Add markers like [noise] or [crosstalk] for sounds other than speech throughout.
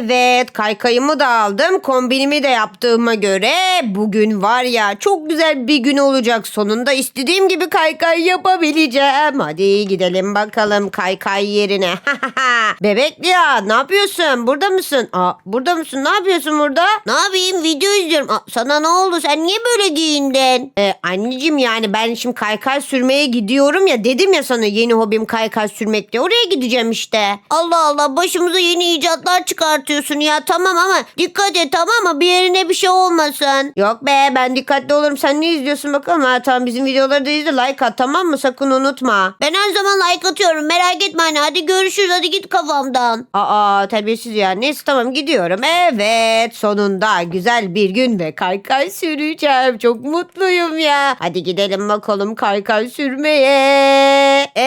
Evet kaykayımı da aldım kombinimi de yaptığıma göre bugün var ya çok güzel bir gün olacak sonunda istediğim gibi kaykay yapabileceğim. Hadi gidelim bakalım kaykay yerine. [laughs] Bebek ya ne yapıyorsun burada mısın? Aa, burada mısın ne yapıyorsun burada? Ne yapayım video izliyorum. Aa, sana ne oldu sen niye böyle giyindin? Ee, anneciğim yani ben şimdi kaykay sürmeye gidiyorum ya dedim ya sana yeni hobim kaykay sürmek diye oraya gideceğim işte. Allah Allah başımıza yeni icatlar çıkartıyorsun ya. Tamam ama dikkat et tamam mı? Bir yerine bir şey olmasın. Yok be ben dikkatli olurum. Sen ne izliyorsun bakalım? Ha tamam bizim videoları da izle like at tamam mı? Sakın unutma. Ben her zaman like atıyorum. Merak etme anne. Hadi görüşürüz. Hadi git kafamdan. Aa terbiyesiz ya. Neyse tamam gidiyorum. Evet sonunda güzel bir gün ve kaykay süreceğim. Çok mutluyum ya. Hadi gidelim bakalım kaykay sürmeye.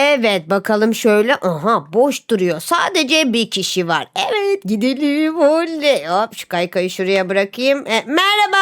Evet bakalım şöyle aha boş duruyor sadece bir kişi var. Evet gidelim oley hop şu kaykayı şuraya bırakayım. E, merhaba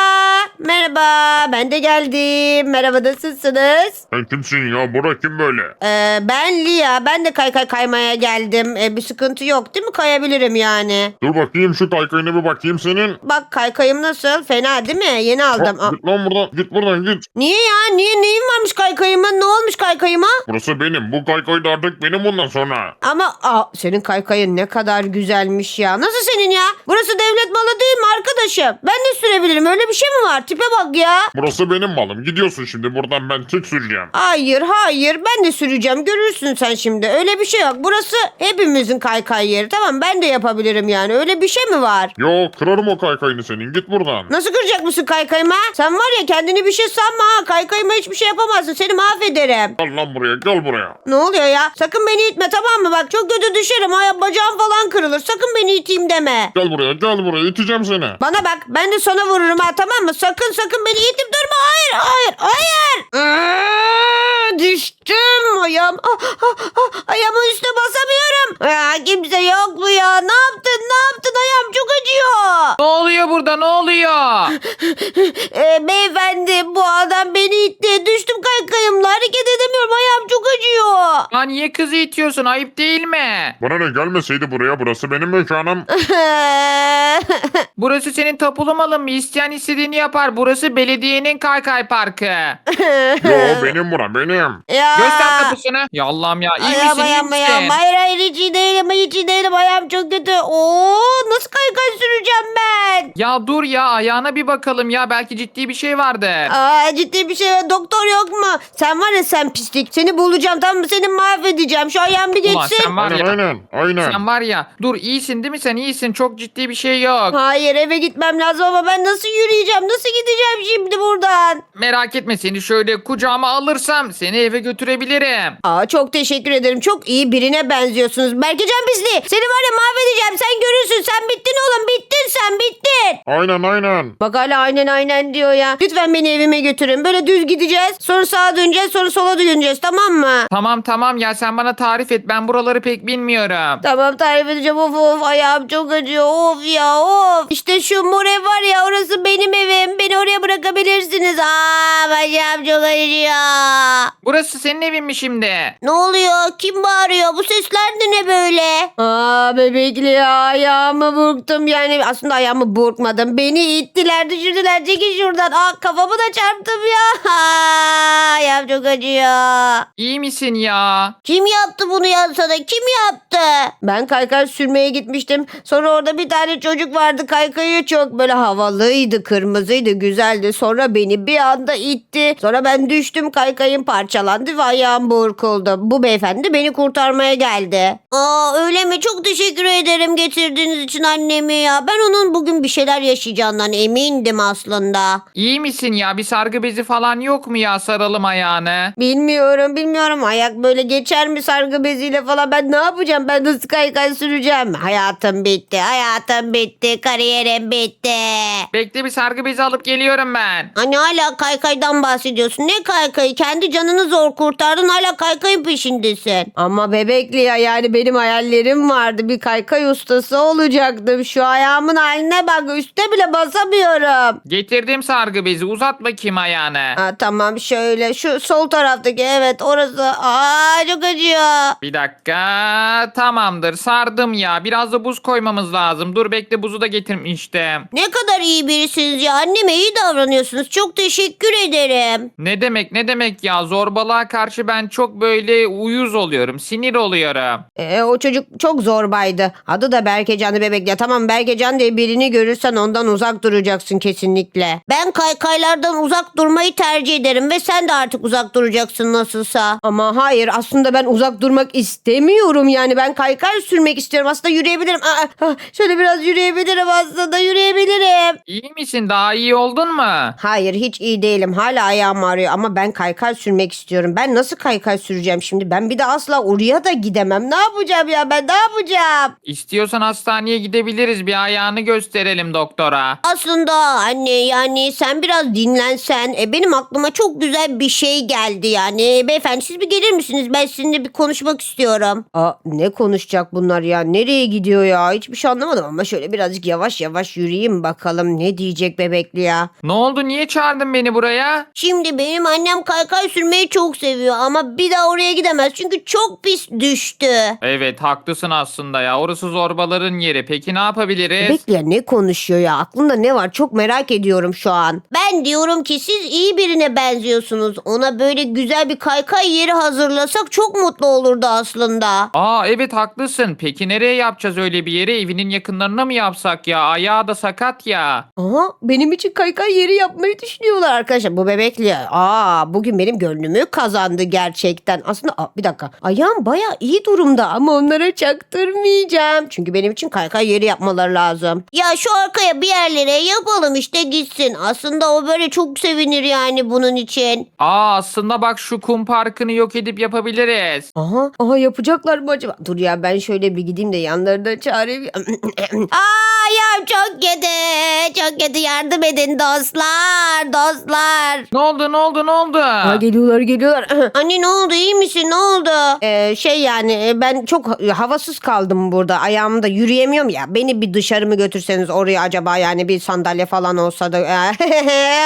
merhaba ben de geldim merhaba nasılsınız? Sen kimsin ya? Bura kim böyle? Ee, ben Lia. Ben de kaykay kaymaya geldim. Ee, bir sıkıntı yok değil mi? Kayabilirim yani. Dur bakayım şu kaykayına bir bakayım senin. Bak kaykayım nasıl? Fena değil mi? Yeni aldım. Ha, Aa, git lan buradan. Git buradan git. niye ya? Niye? Neyin varmış kaykayımın? Ne olmuş kaykayıma? Burası benim. Bu kaykay da artık benim bundan sonra. Ama aa, senin kaykayın ne kadar güzelmiş ya. Nasıl senin ya? Burası devlet malı değil mi arkadaşım? Ben de sürebilirim. Öyle bir şey mi var? Tipe bak ya. Burası benim malım. Gidiyorsun şimdi buradan ben tık süreceğim. Hayır hayır ben de süreceğim görürsün sen şimdi öyle bir şey yok burası hepimizin kaykay yeri tamam ben de yapabilirim yani öyle bir şey mi var? Yo kırarım o kaykayını senin. Git buradan. Nasıl kıracak mısın kaykayıma? Sen var ya kendini bir şey sanma ha kaykayıma hiçbir şey yapamazsın seni mahvederim. Gel lan buraya gel buraya. Ne oluyor ya? Sakın beni itme tamam mı? Bak çok kötü düşerim. Ay, bacağım falan kırılır. Sakın beni iteyim deme. Gel buraya gel buraya iteceğim seni. Bana bak ben de sana vururum ha tamam mı? Sakın sakın beni itip durma. Hayır hayır hayır. Aa, düştüm ayağım. Ah, ah, ah, ayağımın üstüne basamıyorum. Ya, kimse yok mu ya? Ne yaptın ne yaptın? Ayağım çok acıyor. Ne oluyor burada ne oluyor? Ee, beyefendi bu adam beni itti. Düştüm kaykayımla. Hareket edemiyorum. Ayağım çok acıyor. Ya niye kızı itiyorsun ayıp değil mi? Bana ne gelmeseydi buraya burası benim mekanım. [laughs] Burası senin tapulu malın mı? İsteyen istediğini yapar. Burası belediyenin kaykay parkı. Yo benim bura benim. ya. Göster tapusunu. Ya Allah'ım ya iyi Ayağım misin iyi ayağım ayağım. misin? Hayır hayır hiç iyi değilim hiç iyi değilim. Ayağım çok kötü. Oo nasıl kaykay süreceğim ben? Ya dur ya ayağına bir bakalım ya belki ciddi bir şey vardır. Aa, ciddi bir şey var. Doktor yok mu? Sen var ya sen pislik. Seni bulacağım tamam mı? Seni mahvedeceğim. Şu ayağım bir Ulan geçsin. sen var Aynen ya. aynen aynen. Sen var ya dur iyisin değil mi sen iyisin çok ciddi bir şey yok. Hayır eve gitmem lazım ama ben nasıl yürüyeceğim? Nasıl gideceğim şimdi buradan? Merak etme seni şöyle kucağıma alırsam seni eve götürebilirim. Aa çok teşekkür ederim. Çok iyi birine benziyorsunuz. Berkecan pisliği. Seni var ya mahvedeceğim. Sen görürsün. Sen bittin oğlum. Bittin sen bittin. Aynen aynen. Bak hala aynen aynen diyor ya. Lütfen beni evime götürün. Böyle düz gideceğiz. Sonra sağa döneceğiz. Sonra sola döneceğiz. Tamam mı? Tamam tamam ya sen bana tarif et ben buraları pek bilmiyorum. Tamam tarif edeceğim. Of of ayağım çok acıyor. Of ya of. İşte şu mor ev var ya orası benim evim. Beni oraya bırakabilirsiniz. Aa ayağım çok acıyor. Burası senin evin mi şimdi? Ne oluyor? Kim bağırıyor? Bu sesler de ne böyle? Aa bebekli ya ayağımı burktum. Yani aslında ayağımı burkmadım. Beni ittiler düşürdüler. Çekin şuradan. Aa kafamı da çarptım ya. [laughs] Ayağım çok acıyor. İyi misin ya? Kim yaptı bunu ya sana? Kim yaptı? Ben kaykay sürmeye gitmiştim. Sonra orada bir tane çocuk vardı. Kaykayı çok böyle havalıydı, kırmızıydı, güzeldi. Sonra beni bir anda itti. Sonra ben düştüm, kaykayım parçalandı ve ayağım burkuldu. Bu beyefendi beni kurtarmaya geldi. Aa öyle mi? Çok teşekkür ederim getirdiğiniz için annemi ya. Ben onun bugün bir şeyler yaşayacağından emindim aslında. İyi misin ya? Bir sargı bezi falan yok mu ya? Saralım ayağını. Bilmiyorum bilmiyorum ayak böyle geçer mi sargı beziyle falan ben ne yapacağım ben nasıl kaykay süreceğim hayatım bitti hayatım bitti kariyerim bitti. Bekle bir sargı bezi alıp geliyorum ben. Hani hala kaykaydan bahsediyorsun ne kaykayı kendi canını zor kurtardın hala kaykayın peşindesin. Ama bebekli ya yani benim hayallerim vardı bir kaykay ustası olacaktım şu ayağımın haline bak üste bile basamıyorum. Getirdim sargı bezi uzat bakayım ayağını. Ha, tamam şöyle şu sol taraftaki evet orası. Aa çok acıyor. Bir dakika tamamdır sardım ya biraz da buz koymamız lazım. Dur bekle buzu da getirmiştim. Ne kadar iyi birisiniz ya. Anneme iyi davranıyorsunuz. Çok teşekkür ederim. Ne demek ne demek ya zorbalığa karşı ben çok böyle uyuz oluyorum sinir oluyorum. Ee, o çocuk çok zorbaydı. Adı da Berkecan'ı bebek ya. Tamam Berkecan diye birini görürsen ondan uzak duracaksın kesinlikle. Ben kaykaylardan uzak durmayı tercih ederim ve sen de artık uzak duracaksın nasılsa. Ama hayır aslında ben uzak durmak istemiyorum yani. Ben kaykay sürmek istiyorum. Aslında yürüyebilirim. Aa, ah, şöyle biraz yürüyebilirim aslında yürüyebilirim. İyi misin daha iyi oldun mu? Hayır hiç iyi değilim. Hala ayağım ağrıyor ama ben kaykay sürmek istiyorum. Ben nasıl kaykay süreceğim şimdi? Ben bir de asla oraya da gidemem. Ne yapacağım ya ben ne yapacağım? İstiyorsan hastaneye gidebiliriz bir ayağını gösterelim doktora. Aslında anne yani sen biraz dinlensen. E, benim aklıma çok güzel bir şey geldi yani. Beyefendi siz bir gelir misiniz? Ben sizinle bir konuşmak istiyorum. Aa, ne konuşacak bunlar ya? Nereye gidiyor ya? Hiçbir şey anlamadım ama şöyle birazcık yavaş yavaş yürüyeyim bakalım. Ne diyecek bebekli ya? Ne oldu niye çağırdın beni buraya? Şimdi benim annem kaykay sürmeyi çok seviyor ama bir daha oraya gidemez çünkü çok pis düştü. Evet haklısın aslında ya orası zorbaların yeri. Peki ne yapabiliriz? Bekle ne konuşuyor ya aklında ne var çok merak ediyorum şu an. Ben diyorum ki siz iyi birine benziyorsunuz. Ona böyle güzel bir kaykay yeri hazırlasak çok mutlu olurdu aslında. Aa evet haklısın. Peki nereye yapacağız öyle bir yeri? Evinin yakınlarına mı yapsak ya? Ayağı da sakat ya. Aha benim için kaykay yeri yapmayı düşünüyorlar arkadaşlar. Bu bebekli. Aa bugün benim gönlümü kazandı gerçekten. Aslında aa, bir dakika. Ayağım baya iyi durumda ama onlara çaktırmayacağım. Çünkü benim için kaykay yeri yapmaları lazım. Ya şu arkaya bir yerlere yapalım işte gitsin. Aslında o böyle çok sevinir yani bunun için. Aa aslında bak şu kum parkını yok edip yapabiliriz. Aha, aha yapacaklar mı acaba? Dur ya ben şöyle bir gideyim de yanlarına çağırayım. [clears throat] Aa ya çok kötü. Çok kötü yardım edin dostlar. Dostlar. Ne oldu ne oldu ne oldu? Ha, geliyorlar geliyorlar. [clears throat] Anne ne oldu iyi misin ne oldu? Ee, şey yani e, ben çok havasız kaldım burada. Ayağımda yürüyemiyorum ya. Beni bir dışarı mı götürseniz oraya acaba yani bir sandalye falan olsa da. [laughs]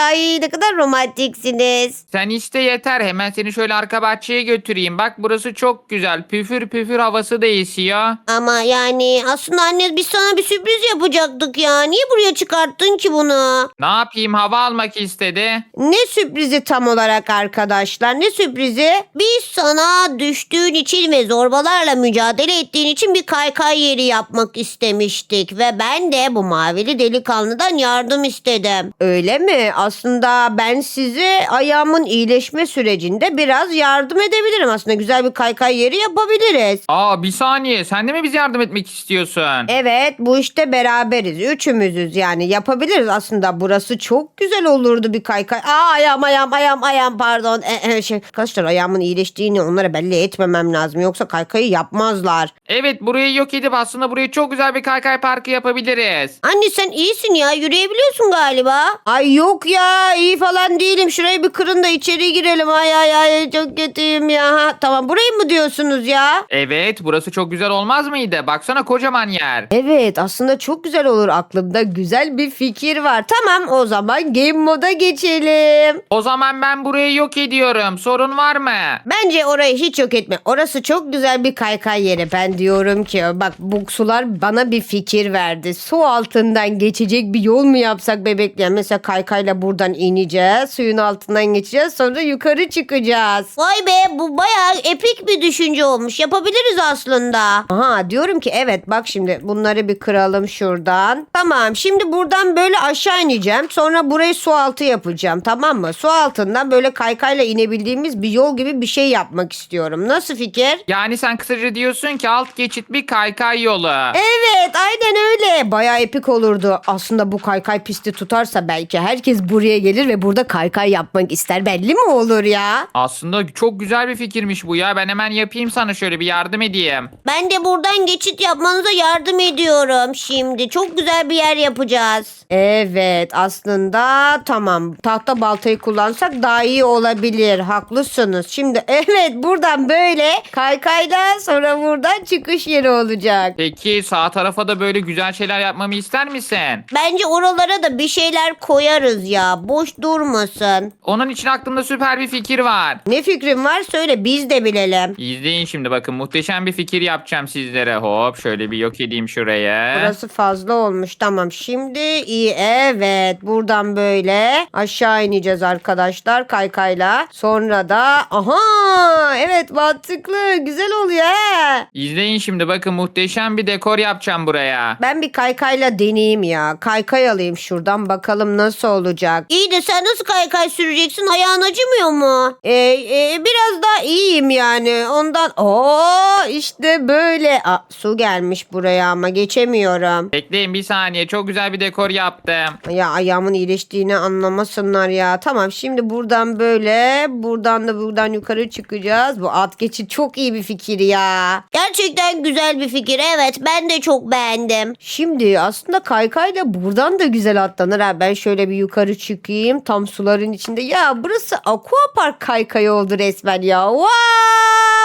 Ay ne kadar romantiksiniz. Sen iste yeter. Hemen seni şöyle arka bahçeye götüreyim. Bak burası çok güzel. Püfür püfür havası da esiyor. Ama yani aslında anne biz sana bir sürpriz yapacaktık ya. Niye buraya çıkarttın ki bunu? Ne yapayım hava almak istedi. Ne sürprizi tam olarak arkadaşlar? Ne sürprizi? Biz sana düştüğün için ve zorbalarla mücadele ettiğin için bir kaykay yeri yapmak istemiştik. Ve ben de bu mavili delikanlıdan yardım istedim. Öyle mi? Aslında ben size ayağımın iyileşme sürecinde biraz yardım edebilirim. Aslında güzel bir kaykay yeri yapabiliriz. Aa bir saniye. Sen de mi biz yardım etmek istiyorsun? Evet bu işte beraberiz. Üçümüzüz yani yapabiliriz aslında. Burası çok güzel olurdu bir kaykay. Aa ayağım ayağım ayağım ayağım pardon. Ee, e, şey, arkadaşlar ayağımın iyileştiğini onlara belli etmemem lazım. Yoksa kaykayı yapmazlar. Evet burayı yok edip aslında buraya çok güzel bir kaykay parkı yapabiliriz. Anne sen iyisin ya yürüyebiliyorsun galiba. Ay yok ya iyi falan değilim. Şurayı bir kırın da içeri girelim. Ay ay ay çok kötüyüm ya. Ha, tamam burayı mı diyorsunuz ya? Evet burası çok güzel olmaz mıydı? Baksana kocaman yer. Evet aslında çok güzel olur aklımda güzel bir fikir var. Tamam o zaman game moda geçelim. O zaman ben burayı yok ediyorum. Sorun var mı? Bence orayı hiç yok etme. Orası çok güzel bir kaykay yeri. Ben diyorum ki bak bu sular bana bir fikir verdi. Su altından geçecek bir yol mu yapsak bebekler? Mesela kaykayla buradan ineceğiz. Suyun altından geçeceğiz. Sonra yukarı çıkacağız. Vay be bu bayağı epik bir düşünce olmuş. Yapabiliriz aslında. Aha diyorum ki evet bak şimdi bunları bir kıralım şuradan. Tamam şimdi buradan böyle aşağı ineceğim. Sonra burayı su altı yapacağım tamam mı? Su altından böyle kaykayla inebildiğimiz bir yol gibi bir şey yapmak istiyorum. Nasıl fikir? Yani sen kısaca diyorsun ki alt geçit bir kaykay yolu. Evet aynen öyle. Bayağı epik olurdu. Aslında bu kaykay pisti tutarsa belki herkes buraya gelir ve burada kaykay yapmak ister. Belli mi olur ya? Aslında çok güzel bir fikirmiş bu ya. Ben hemen yapayım sana şöyle bir yardım edeyim. Ben de buradan geçit yapmanıza yardım ediyorum şimdi. Çok güzel bir yer yapacağız. Evet aslında tamam. Tahta baltayı kullansak daha iyi olabilir. Haklısınız. Şimdi [laughs] evet buradan böyle kaykayla sonra buradan çıkış yeri olacak. Peki sağ tarafa da böyle güzel şeyler şeyler yapmamı ister misin? Bence oralara da bir şeyler koyarız ya. Boş durmasın. Onun için aklımda süper bir fikir var. Ne fikrin var söyle biz de bilelim. İzleyin şimdi bakın muhteşem bir fikir yapacağım sizlere. Hop şöyle bir yok edeyim şuraya. Burası fazla olmuş. Tamam şimdi iyi. Evet. Buradan böyle aşağı ineceğiz arkadaşlar kaykayla. Sonra da aha evet mantıklı. Güzel oluyor he. İzleyin şimdi bakın muhteşem bir dekor yapacağım buraya. Ben bir kaykayla deneyeyim ya. Kaykay alayım şuradan bakalım nasıl olacak. İyi de sen nasıl kaykay süreceksin? Ayağın acımıyor mu? Ee, e, biraz daha iyiyim yani. Ondan Oo işte böyle. Aa, su gelmiş buraya ama geçemiyorum. Bekleyin bir saniye çok güzel bir dekor yaptım. Ya ayağımın iyileştiğini anlamasınlar ya. Tamam şimdi buradan böyle buradan da buradan yukarı çıkacağız. Bu at geçit çok iyi bir fikir ya. Gerçekten güzel bir fikir evet ben de çok beğendim. Şimdi aslında kaykayla buradan da güzel atlanır ha. Ben şöyle bir yukarı çıkayım tam suların içinde. Ya burası aqua park kaykayı oldu resmen ya. Wow!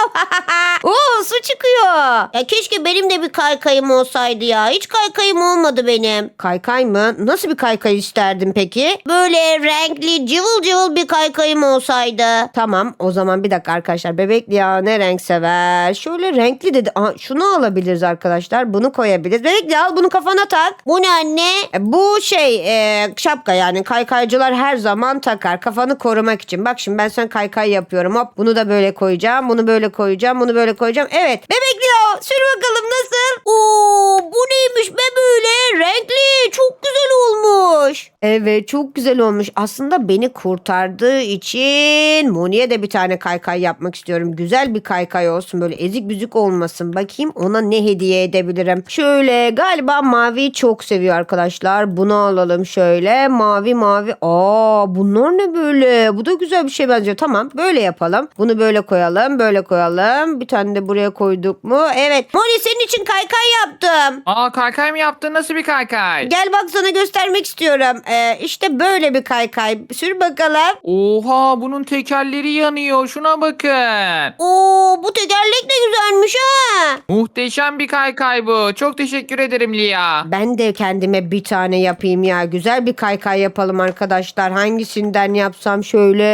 [laughs] Oo su çıkıyor. Ya keşke benim de bir kaykayım olsaydı ya. Hiç kaykayım olmadı benim. Kaykay mı? Nasıl bir kaykay isterdin peki? Böyle renkli cıvıl cıvıl bir kaykayım olsaydı. Tamam o zaman bir dakika arkadaşlar. Bebekli ya ne renk sever? Şöyle renkli dedi. Aha, şunu alabiliriz arkadaşlar. Bunu koyabiliriz. Bebekli al bunu kafana tak. Bu ne anne? E, bu şey e, şapka yani kaykaycılar her zaman takar. Kafanı korumak için. Bak şimdi ben sana kaykay yapıyorum. Hop bunu da böyle koyacağım. Bunu böyle koyacağım. Bunu böyle koyacağım. Evet. Bebekli ya sür bakalım nasıl? Oo bu neymiş be böyle? Renkli. Çok güzel olmuş. Evet çok güzel olmuş. Aslında beni kurtardığı için Moni'ye de bir tane kaykay yapmak istiyorum. Güzel bir kaykay olsun böyle ezik büzük olmasın. Bakayım ona ne hediye edebilirim. Şöyle galiba mavi çok seviyor arkadaşlar. Bunu alalım şöyle. Mavi mavi. Aa bunlar ne böyle? Bu da güzel bir şey benziyor. Tamam böyle yapalım. Bunu böyle koyalım. Böyle koyalım. Bir tane de buraya koyduk mu? Evet. Moni senin için kaykay yaptım. Aa kaykay mı yaptın? Nasıl bir kaykay? Gel bak sana göstermek istiyorum. Ee, işte böyle bir kaykay. Sür bakalım. Oha bunun tekerleri yanıyor. Şuna bakın. Oo bu tekerlek de güzelmiş ha. Muhteşem bir kaykay bu. Çok teşekkür ederim Lia. Ben de kendime bir tane yapayım ya. Güzel bir kaykay yapalım arkadaşlar. Hangisinden yapsam şöyle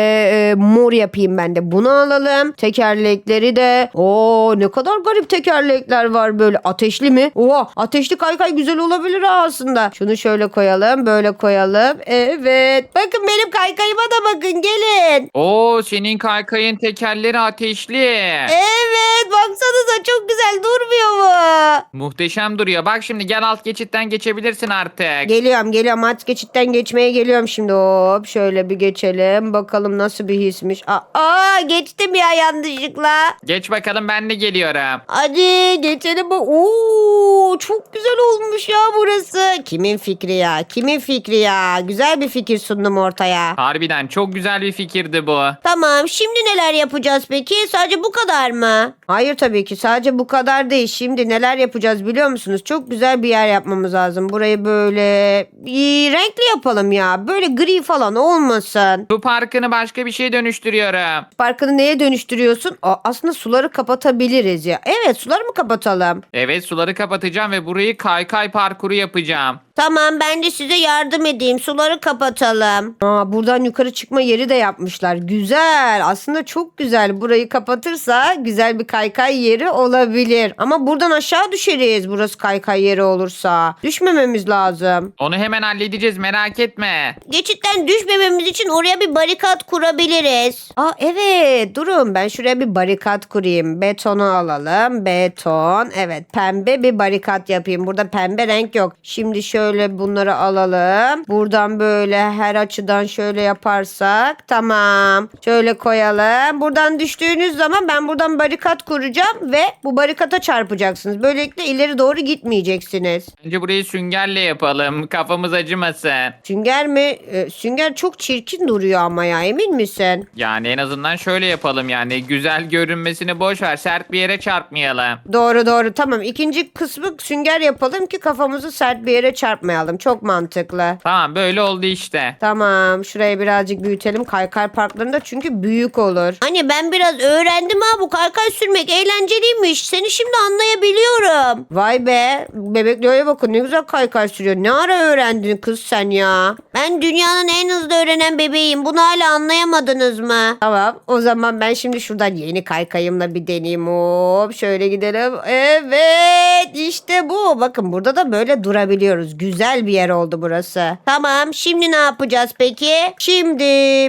e, mor yapayım ben de. Bunu alalım. Tekerlekleri de. Oo ne kadar garip tekerlekler var böyle. Ateşli mi? Oha ateşli kaykay güzel olabilir aslında. Şunu şöyle koyalım. Böyle koyalım. Evet. Bakın benim kaykayıma da bakın gelin. Oo senin kaykayın tekerleri ateşli. Evet baksanıza çok güzel durmuyor mu? Muhteşem duruyor. Bak şimdi gel alt geçitten geçebilirsin artık. Geliyorum geliyorum at geçitten geçmeye geliyorum şimdi hop şöyle bir geçelim bakalım nasıl bir hismiş. Aa, aa, geçtim ya yanlışlıkla. Geç bakalım ben de geliyorum. Hadi geçelim bu. Oo, çok güzel olmuş ya burası. Kimin fikri ya kimin fikri ya güzel bir fikir sundum ortaya. Harbiden çok güzel bir fikirdi bu. Tamam şimdi neler yapacağız peki? Sadece bu kadar mı? Hayır tabii ki sadece bu kadar değil. Şimdi neler yapacağız biliyor musunuz? Çok güzel bir yer yapmamız lazım. Burayı böyle bir renkli yapalım ya. Böyle gri falan olmasın. Su parkını başka bir şeye dönüştürüyorum. Parkını neye dönüştürüyorsun? Aa, aslında suları kapatabiliriz ya. Evet suları mı kapatalım? Evet suları kapatacağım ve burayı kaykay parkuru yapacağım. Tamam ben de size yardım edeyim. Suları kapatalım. Aa, buradan yukarı çıkma yeri de yapmışlar. Güzel. Aslında çok güzel. Burayı kapatırsa güzel bir kaykay yeri olabilir. Ama buradan aşağı düşeriz. Burası kaykay yeri olursa. Düşmememiz lazım. Onu hemen halledeceğiz merak etme. Geçitten düşmememiz için oraya bir barikat kurabiliriz. Aa evet durun ben şuraya bir barikat kurayım. Betonu alalım. Beton. Evet pembe bir barikat yapayım. Burada pembe renk yok. Şimdi şöyle bunları alalım. Buradan böyle her açıdan şöyle yaparsak tamam. Şöyle koyalım. Buradan düştüğünüz zaman ben buradan barikat kuracağım ve bu barikata çarpacaksınız. Böylelikle ileri doğru gitmeyeceksiniz. Bence burayı süngerle yapalım. Kafamız acımasın. Sünger mi? Ee, sünger çok çirkin duruyor ama ya emin misin? Yani en azından şöyle yapalım yani. Güzel görünmesini boş ver. Sert bir yere çarpmayalım. Doğru doğru tamam. İkinci kısmı sünger yapalım ki kafamızı sert bir yere çarp çarpmayalım. Çok mantıklı. Tamam böyle oldu işte. Tamam şurayı birazcık büyütelim kaykay parklarında çünkü büyük olur. Hani ben biraz öğrendim ha bu kaykay sürmek eğlenceliymiş. Seni şimdi anlayabiliyorum. Vay be bebek Leo'ya bakın ne güzel kaykay sürüyor. Ne ara öğrendin kız sen ya? Ben dünyanın en hızlı öğrenen bebeğim. Bunu hala anlayamadınız mı? Tamam o zaman ben şimdi şuradan yeni kaykayımla bir deneyeyim. Hop şöyle gidelim. Evet işte bu. Bakın burada da böyle durabiliyoruz. Güzel bir yer oldu burası. Tamam şimdi ne yapacağız peki? Şimdi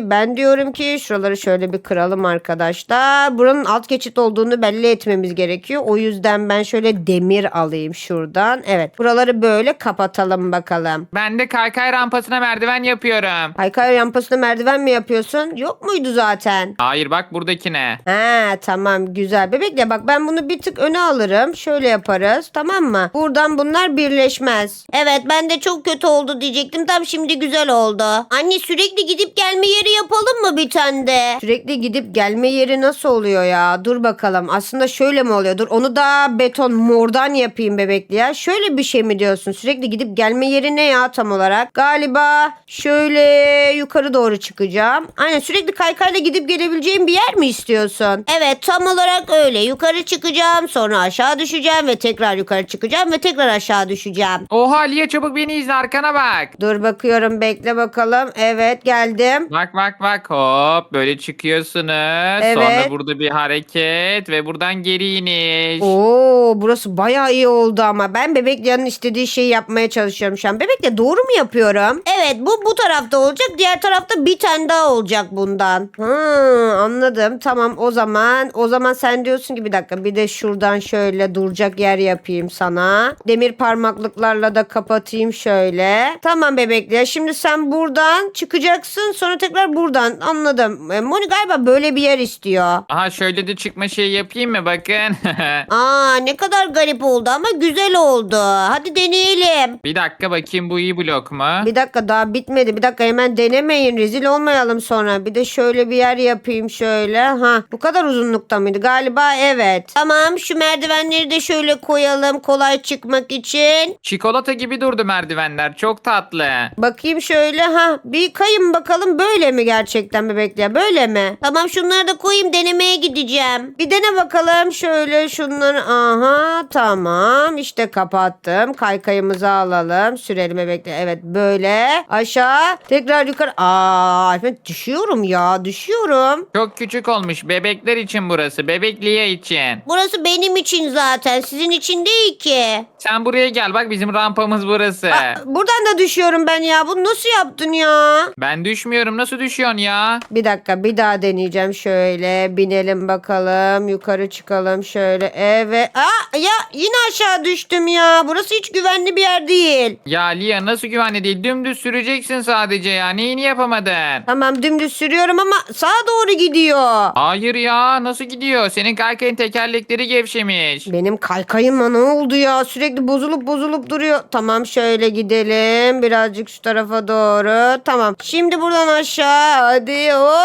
ben diyorum ki şuraları şöyle bir kıralım arkadaşlar. Buranın alt geçit olduğunu belli etmemiz gerekiyor. O yüzden ben şöyle demir alayım şuradan. Evet buraları böyle kapatalım bakalım. Ben de kaykay rampasına merdiven yapıyorum. Kaykay rampasına merdiven mi yapıyorsun? Yok muydu zaten? Hayır bak buradakine. Ha tamam güzel. Bebekle bak ben bunu bir tık öne alırım. Şöyle yaparız tamam mı? Buradan bunlar birleşmez. Evet ben de çok kötü oldu diyecektim. Tam şimdi güzel oldu. Anne sürekli gidip gelme yeri yapalım mı bir tane de? Sürekli gidip gelme yeri nasıl oluyor ya? Dur bakalım. Aslında şöyle mi oluyor? Dur onu da beton mordan yapayım bebekli ya. Şöyle bir şey mi diyorsun? Sürekli gidip gelme yeri ne ya tam olarak? Galiba şöyle yukarı doğru çıkacağım. Aynen sürekli kaykayla gidip gelebileceğim bir yer mi istiyorsun? Evet tam olarak öyle. Yukarı çıkacağım sonra aşağı düşeceğim ve tekrar yukarı çıkacağım ve tekrar aşağı düşeceğim. Oha Liye çabuk beni izle arkana bak. Dur bakıyorum bekle bakalım. Evet geldim. Bak bak bak hop böyle çıkıyorsunuz. Evet. Sonra burada bir hareket ve buradan geri iniş. Oo burası bayağı iyi oldu ama ben Bebeklia'nın istediği şeyi yapmaya çalışıyorum şu an. Bebekle doğru mu yapıyorum? Evet bu bu tarafta olacak. Diğer tarafta bir tane daha olacak bundan. Hı, anladım. Tamam o zaman o zaman sen diyorsun ki bir dakika bir de şuradan şöyle duracak yer yapayım sana. Demir parmaklıklarla da kapatayım şöyle. Tamam Bebeklia şimdi sen buradan çıkacaksın sonra tekrar buradan anladım. E, Moni galiba böyle bir yer istiyor. Aha şöyle de çıkma şey yapayım mı bakın. [laughs] Aa ne kadar garip oldu ama güzel oldu. Hadi deneyelim. bir dakika bakayım bu iyi blok mu? Bir dakika daha bitmedi. Bir dakika hemen denemeyin. Rezil olmayalım sonra. Bir de şöyle bir yer yapayım şöyle. Ha bu kadar uzunlukta mıydı? Galiba evet. Tamam şu merdivenleri de şöyle koyalım kolay çıkmak için. Çikolata gibi durdu merdivenler. Çok tatlı. Bakayım şöyle ha bir kayın bakalım böyle mi gerçekten bebekler böyle mi? Tamam şunları da koyayım denemeye gideceğim. Bir dene bakalım şöyle şunları aha tamam işte kapattım kaykayımızı alalım sürelim bebekler evet böyle aşağı tekrar yukarı aa Alper düşüyorum ya düşüyorum. Çok küçük olmuş. Bebekler için burası. Bebekliye için. Burası benim için zaten sizin için değil ki. Sen buraya gel bak bizim rampamız burası. Aa, buradan da düşüyorum ben ya bunu nasıl yaptın ya? Ben düşmüyorum. Nasıl düşüyorsun ya? Bir dakika bir daha deneyeceğim şöyle binelim bakalım yukarı çıkalım şöyle evet Aa, ya yine aşağı düştüm ya burası hiç güvenli bir yer değil. Ya Lia nasıl güvenli değil? Dümdüz süreceksin sadece ya. Neyini yapamadın? Tamam dümdüz sürüyorum ama sağa doğru gidiyor. Hayır ya nasıl gidiyor? Senin kaykayın tekerlekleri gevşemiş. Benim kaykayıma ne oldu ya sürekli bozulup bozulup duruyor. Tamam şöyle gidelim birazcık şu tarafa doğru tamam. Şimdi buradan aşağı hadi hop.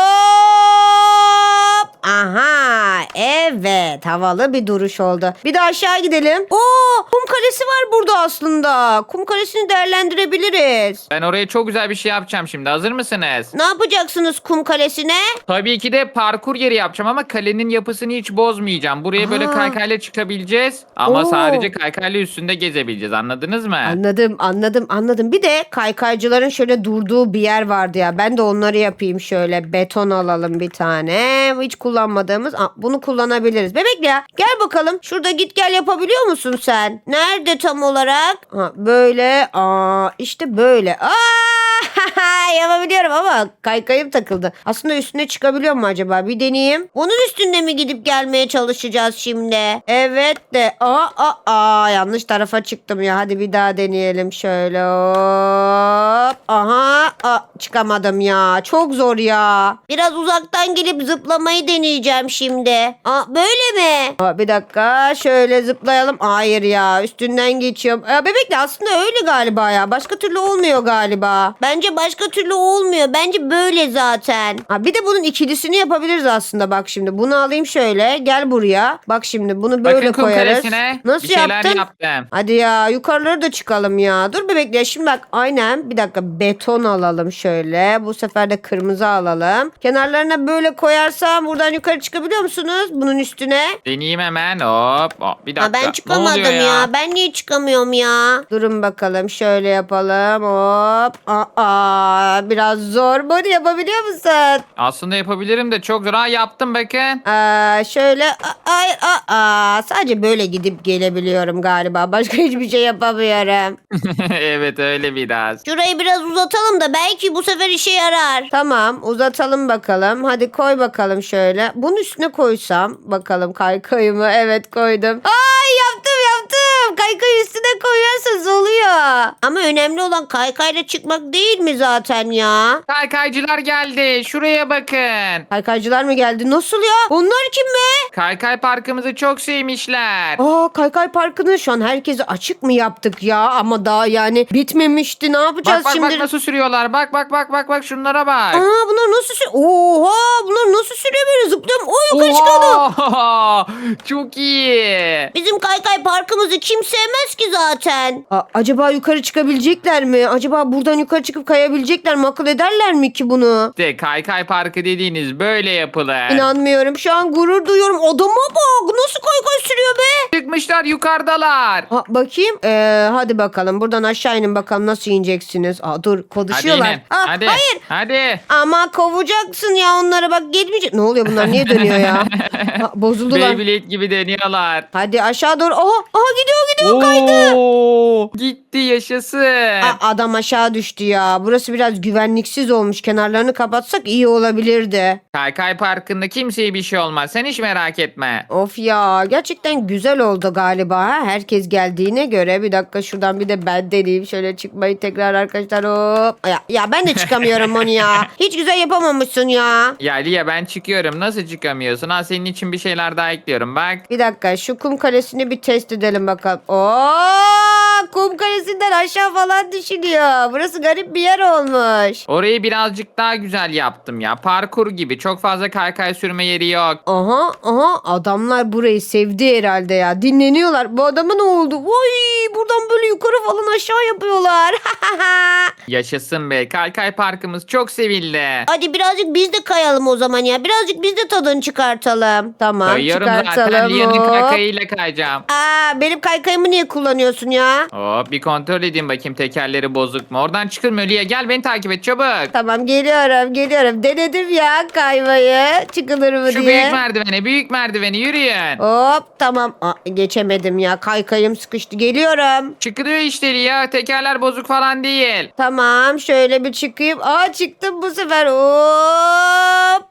Aha evet havalı bir duruş oldu. Bir de aşağı gidelim. Oo kum kalesi var burada aslında. Kum kalesini değerlendirebiliriz. Ben oraya çok güzel bir şey yapacağım şimdi. Hazır mısınız? Ne yapacaksınız kum kalesine? Tabii ki de parkur yeri yapacağım ama kalenin yapısını hiç bozmayacağım. Buraya böyle Aa. kaykayla çıkabileceğiz ama Oo. sadece kaykayla üstünde gezebileceğiz. Anladınız mı? Anladım anladım anladım. Bir de kaykaycıların şöyle durduğu bir yer vardı ya. Ben de onları yapayım şöyle. Beton alalım bir tane. Hiç kullanmadığımız. Aa, bunu kullanabiliriz. Bebek ya gel bakalım. Şurada git gel yapabiliyor musun sen? Nerede tam olarak? Ha, böyle. Aa, işte böyle. Aa, [laughs] yapabiliyorum ama kaykayım takıldı. Aslında üstüne çıkabiliyor mu acaba? Bir deneyeyim. Onun üstünde mi gidip gelmeye çalışacağız şimdi? Evet de. Aa, aa, aa, yanlış tarafa çıktım ya. Hadi bir daha deneyelim şöyle. Hop. Aha. Aa, çıkamadım ya. Çok zor ya. Biraz uzaktan gelip zıplamayı deneyeceğim şimdi. Aa, böyle mi? Aa, bir dakika şöyle zıplayalım. Hayır ya üstünden geçiyorum. Aa, bebek de aslında öyle galiba ya. Başka türlü olmuyor galiba. Bence başka türlü olmuyor. Bence böyle zaten. Ha, bir de bunun ikilisini yapabiliriz aslında. Bak şimdi bunu alayım şöyle. Gel buraya. Bak şimdi bunu böyle Bakın kum koyarız. karesine Nasıl bir şeyler yaptın? yaptım. Hadi ya yukarıları da çıkalım ya. Dur bebekle şimdi bak aynen bir dakika beton alalım şöyle. Bu sefer de kırmızı alalım. Kenarlarına böyle koyarsam buradan yukarı çıkabiliyor musunuz? Bunun üstüne. Deneyeyim hemen. Hop. hop. Bir dakika. Ha, ben çıkamadım oluyor ya? Ben niye çıkamıyorum ya? Durun bakalım şöyle yapalım. Hop. Aa, biraz zor. Bunu yapabiliyor musun? Aslında yapabilirim de çok zor. Ha yaptım bakın. Aa, şöyle ay aa, aa, sadece böyle gidip gelebiliyorum galiba. Başka hiçbir şey yapamıyorum. [laughs] evet öyle biraz. Şurayı biraz uzatalım da belki bu sefer işe yarar. Tamam uzatalım bakalım. Hadi koy bakalım şöyle. Bunun üstüne koysam bakalım kaykayımı. Evet koydum. Ay yaptım yaptım. Kaykayı üstüne koyuyorsanız oluyor. Ama önemli olan kaykayla çıkmak değil mi zaten ya? Kaykaycılar geldi. Şuraya bakın. Kaykaycılar mı geldi? Nasıl ya? Onlar kim be? Kaykay parkımızı çok sevmişler. Aa Kaykay Parkı'nı şu an herkese açık mı yaptık ya? Ama daha yani bitmemişti. Ne yapacağız Bak bak şimdi? bak nasıl sürüyorlar. Bak bak bak bak bak şunlara bak. Aa bunlar nasıl sürüyor? Oha bunlar nasıl sürüyor böyle zıplıyorum. O yukarı. Oha! [laughs] Çok iyi. Bizim kaykay parkımızı kim sevmez ki zaten. Aa, acaba yukarı çıkabilecekler mi? Acaba buradan yukarı çıkıp kayabilecekler mi? Akıl ederler mi ki bunu? İşte kaykay parkı dediğiniz böyle yapılır. İnanmıyorum. Şu an gurur duyuyorum. Adama bak. Nasıl kaykay sürüyor be? Çıkmışlar yukarıdalar. Ha, bakayım. Ee, hadi bakalım. Buradan aşağı inin bakalım nasıl ineceksiniz. Aa, dur Hadi konuşuyorlar. inin. Aa, Hadi. Hayır. Hadi. Ama kovacaksın ya onlara bak gelmeyecek. Ne oluyor bunlar? Niye dönüyor ya? [laughs] Ha, bozuldular. Beyblade gibi deniyorlar. Hadi aşağı doğru. Aha, aha gidiyor gidiyor kaydı. Oo, gitti yaşasın. Aa, adam aşağı düştü ya. Burası biraz güvenliksiz olmuş. Kenarlarını kapatsak iyi olabilirdi. Kaykay parkında kimseye bir şey olmaz. Sen hiç merak etme. Of ya gerçekten güzel oldu galiba. Ha? Herkes geldiğine göre bir dakika şuradan bir de ben deneyeyim. Şöyle çıkmayı tekrar arkadaşlar hop. Ya, ya ben de çıkamıyorum onu ya. [laughs] Hiç güzel yapamamışsın ya. Ya Lia ben çıkıyorum. Nasıl çıkamıyorsun? Ha senin için bir şeyler daha ekliyorum bak. Bir dakika şu kum kalesini bir test edelim bakalım. Oo, kum kalesinden aşağı falan düşülüyor. Burası garip bir yer olmuş. Orayı birazcık daha güzel yaptım ya. Parkur gibi. Çok fazla kaykay sürme yeri yok. Aha aha adamlar burayı sevdi herhalde ya. Dinleniyorlar. Bu adama ne oldu? Vay buradan böyle yukarı falan aşağı yapıyorlar. [laughs] Yaşasın be. Kaykay parkımız çok sevildi. Hadi birazcık biz de kayalım o zaman ya. Birazcık biz de tadını çıkartalım. Tamam Kayıyorum zaten. çıkartalım. Lia'nın hop. kaykayıyla kayacağım. Aa, benim kaykayımı niye kullanıyorsun ya? Hop bir kontrol edeyim bakayım tekerleri bozuk mu? Oradan çıkılmıyor Lia. Gel beni takip et çabuk. Tamam geliyorum geliyorum. Denedim ya kaymayı. Çıkılır mı Şu diye. büyük merdiveni, büyük merdiveni yürüyün. Hop tamam. Aa, geçemedim ya. Kaykayım sıkıştı. Geliyorum. Çıkılıyor işte ya. Tekerler bozuk falan değil. Tamam şöyle bir çıkayım. Aa çıktım bu sefer.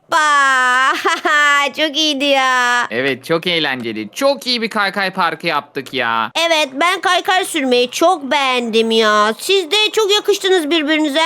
Hoppa. [laughs] Çok iyiydi ya. Evet çok eğlenceli. Çok iyi bir kaykay parkı yaptık ya. Evet ben kaykay sürmeyi çok beğendim ya. Siz de çok yakıştınız birbirinize.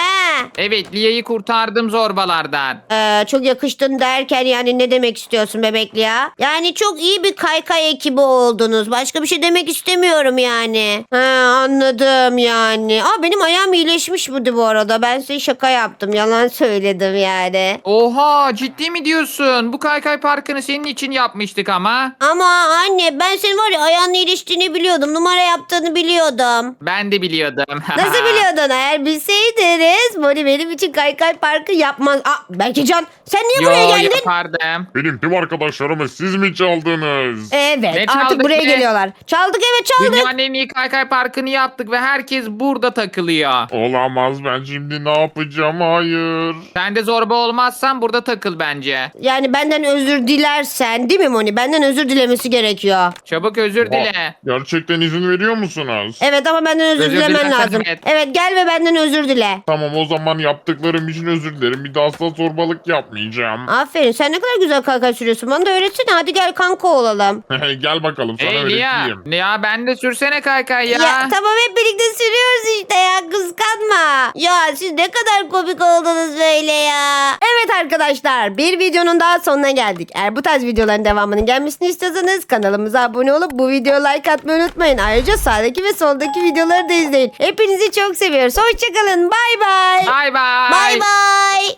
Evet Lia'yı kurtardım zorbalardan. Ee, çok yakıştın derken yani ne demek istiyorsun bebekli ya? Yani çok iyi bir kaykay ekibi oldunuz. Başka bir şey demek istemiyorum yani. Ha, anladım yani. Aa, benim ayağım iyileşmiş burada bu arada. Ben size şaka yaptım. Yalan söyledim yani. Oha ciddi mi diyorsun? Bu kaykay parkını senin için yapmıştık ama. Ama anne ben senin var ya ayağın iyileştiğini biliyordum. Numara yaptığını biliyordum. Ben de biliyordum. [laughs] Nasıl biliyordun? Eğer bilseydiniz Moni benim için kaykay parkı yapmaz. Aa, belki Can sen niye Yo buraya geldin? yapardım. Benim tüm arkadaşlarımı siz mi çaldınız? Evet Ne artık çaldık buraya be? geliyorlar. Çaldık evet çaldık. Dünyanın en iyi kaykay parkını yaptık ve herkes burada takılıyor. Olamaz ben şimdi ne yapacağım hayır. Sen de zorba olmazsan burada takıl bence. Yani benden özür dilersen değil mi Moni? Benden özür dilemesi gerekiyor. Çabuk özür dile. Gerçekten izin veriyor musunuz? Evet ama benden özür, Özür dilemen dilersen lazım. evet. Evet gel ve benden özür dile. Tamam o zaman yaptıklarım için özür dilerim. Bir daha asla zorbalık yapmayacağım. Aferin sen ne kadar güzel kaykay sürüyorsun. Bana da öğretsene hadi gel kanka olalım. [laughs] Gel bakalım sana Hey Lia. öğreteyim. Ya ben de sürsene kaykay ya. Ya. tamam hep birlikte sürüyoruz işte ya kıskanma. Ya siz ne kadar komik oldunuz böyle ya. Evet arkadaşlar bir videonun daha sonuna geldik. Eğer bu tarz videoların devamının gelmesini istiyorsanız kanalımıza abone olup bu videoya like atmayı unutmayın. Ayrıca sağdaki ve soldaki videoları da izleyin. Hepinizi çok seviyoruz. Hoşçakalın. Bay bay. Bay bay. Bay bay.